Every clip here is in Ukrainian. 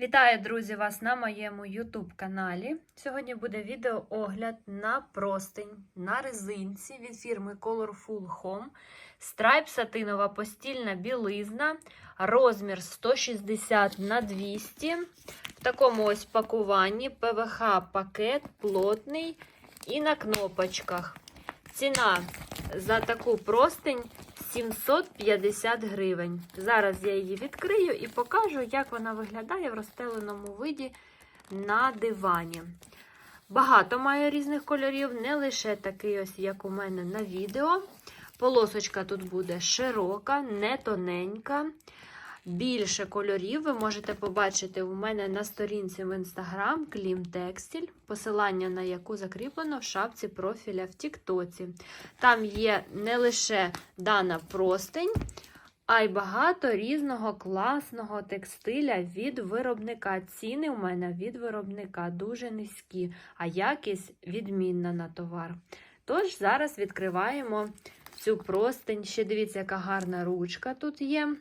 Вітаю, друзі, вас на моєму YouTube каналі. Сьогодні буде відеоогляд на простень на резинці від фірми Colorful Home. Страйп сатинова постільна білизна, розмір 160 на 200. В такому ось пакуванні ПВХ пакет плотний і на кнопочках. Ціна за таку простень 750 гривень. Зараз я її відкрию і покажу, як вона виглядає в розстеленому виді на дивані. Багато має різних кольорів, не лише такий, ось, як у мене на відео. Полосочка тут буде широка, не тоненька. Більше кольорів ви можете побачити у мене на сторінці в інстаграм Клім Текстіль, посилання на яку закріплено в шапці профіля в Тіктоці. Там є не лише дана простень, а й багато різного класного текстиля від виробника. Ціни у мене від виробника дуже низькі, а якість відмінна на товар. Тож, зараз відкриваємо цю простень. Ще дивіться, яка гарна ручка тут є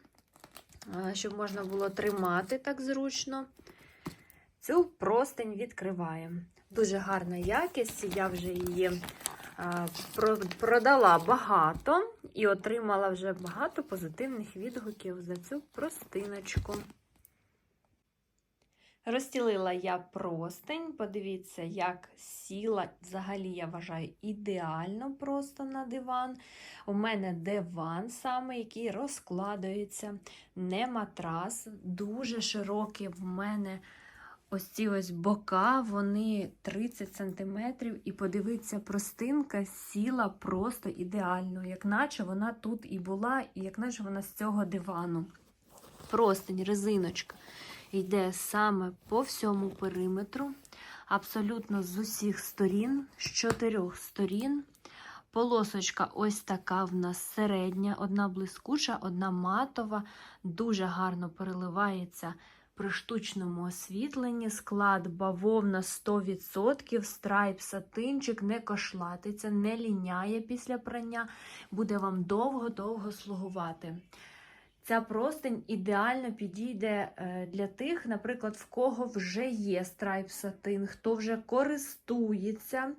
щоб можна було тримати так зручно. Цю простень відкриваємо. Дуже гарна якість, я вже її продала багато і отримала вже багато позитивних відгуків за цю простиночку. Розстілила я простень, подивіться, як сіла, взагалі, я вважаю, ідеально просто на диван. У мене диван саме, який розкладається, не матрас, дуже широкі в мене ось ці ось бока, вони 30 см, і подивіться, простинка сіла просто ідеально, як наче вона тут і була, і як наче вона з цього дивану. Простень, резиночка йде саме по всьому периметру, абсолютно з усіх сторін, з чотирьох сторін. Полосочка ось така в нас середня, одна блискуча, одна матова, дуже гарно переливається при штучному освітленні. Склад бавовна 100%, страйп сатинчик не кошлатиться, не ліняє після прання, буде вам довго-довго слугувати. Ця простень ідеально підійде е, для тих, наприклад, в кого вже є страйп сатин, хто вже користується.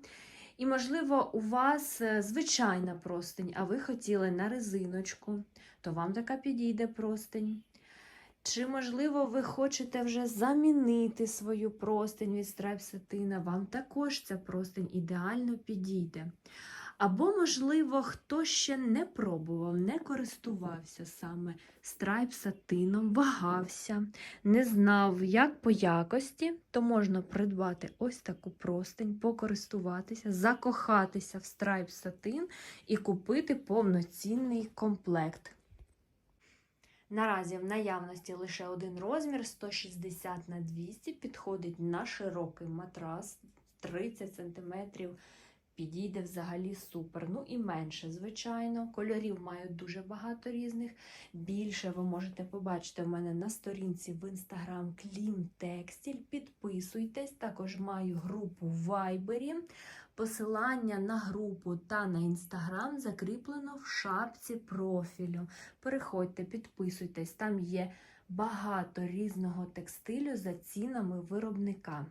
І, можливо, у вас е, звичайна простень, а ви хотіли на резиночку, то вам така підійде простень. Чи, можливо, ви хочете вже замінити свою простень від страйп сатина, вам також ця простень ідеально підійде. Або, можливо, хто ще не пробував, не користувався саме страйп сатином, вагався, не знав, як по якості, то можна придбати ось таку простень, покористуватися, закохатися в страйп сатин і купити повноцінний комплект. Наразі в наявності лише один розмір 160 на 200 підходить на широкий матрас 30 см підійде взагалі супер. Ну і менше, звичайно. Кольорів мають дуже багато різних. Більше ви можете побачити в мене на сторінці в інстаграм Клім Текстіль. Підписуйтесь, також маю групу в Вайбері. Посилання на групу та на інстаграм закріплено в шапці профілю. Переходьте, підписуйтесь, там є багато різного текстилю за цінами виробника.